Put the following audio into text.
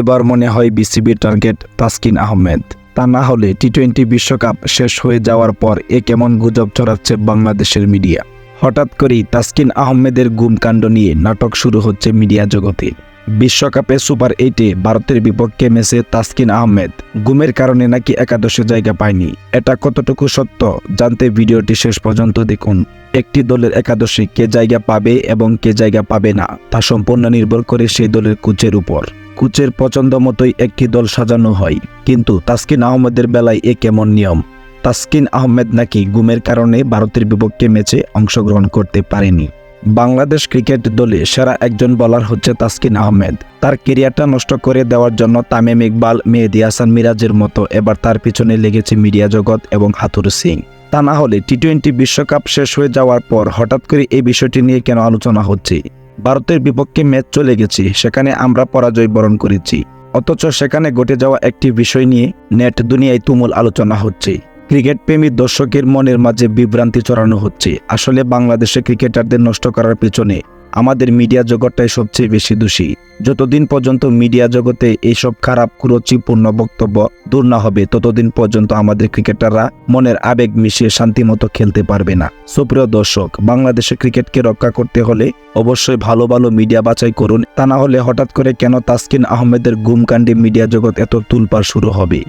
এবার মনে হয় বিসিবির টার্গেট তাসকিন আহমেদ। তা না হলে টি টোয়েন্টি বিশ্বকাপ শেষ হয়ে যাওয়ার পর এ কেমন গুজব ছড়াচ্ছে বাংলাদেশের মিডিয়া। হঠাৎ করেই তাসকিন আহমেদের গুমকাণ্ড নিয়ে নাটক শুরু হচ্ছে মিডিয়া জগতে। বিশ্বকাপে সুপার এইটে ভারতের বিপক্ষে ম্যাচে তাসকিন আহমেদ। গুমের কারণে নাকি একাদশে জায়গা পায়নি। এটা কতটুকু সত্য জানতে ভিডিওটি শেষ পর্যন্ত দেখুন। একটি দলের একাদশে কে জায়গা পাবে এবং কে জায়গা পাবে না, তা সম্পূর্ণ নির্ভর করে সেই দলের কোচের উপর। কোচের পছন্দ মতোই একটি দল সাজানো হয়। কিন্তু তাসকিন আহমেদের বেলায় এ কেমন নিয়ম? তাসকিন আহমেদ নাকি গুমের কারণে ভারতের বিপক্ষে ম্যাচে অংশগ্রহণ করতে পারেনি। বাংলাদেশ ক্রিকেট দলে সেরা একজন বলার হচ্ছে তাসকিন আহমেদ। তার কেরিয়ারটা নষ্ট করে দেওয়ার জন্য তামিম ইকবাল, মেহেদি হাসান মিরাজের মতো এবার তার পিছনে লেগেছে মিডিয়া জগৎ এবং হাতুর সিং। তা না হলে টি টোয়েন্টি বিশ্বকাপ শেষ হয়ে যাওয়ার পর হঠাৎ করে এই বিষয়টি নিয়ে কেন আলোচনা হচ্ছে? ভারতের বিপক্ষে ম্যাচ চলে গেছে, সেখানে আমরা পরাজয় বরণ করেছি। অথচ সেখানে ঘটে যাওয়া একটি বিষয় নিয়ে নেট দুনিয়ায় তুমুল আলোচনা হচ্ছে। ক্রিকেট প্রেমী দর্শকের মনের মাঝে বিভ্রান্তি চড়ানো হচ্ছে। আসলে বাংলাদেশে ক্রিকেটারদের নষ্ট করার পেছনে আমাদের মিডিয়া জগৎটাই সবচেয়ে বেশি দোষী। যতদিন পর্যন্ত মিডিয়া জগতে এইসব খারাপ কুরুচিপূর্ণ বক্তব্য দূর না হবে, ততদিন পর্যন্ত আমাদের ক্রিকেটাররা মনের আবেগ মিশিয়ে শান্তিমতো খেলতে পারবে না। সুপ্রিয় দর্শক বাংলাদেশে ক্রিকেটকে রক্ষা করতে হলে অবশ্যই ভালো ভালো মিডিয়া বাছাই করুন। তা না হলে হঠাৎ করে কেন তাসকিন আহমেদের গুমকাণ্ডে মিডিয়া জগৎ এত তুলপার শুরু হবে?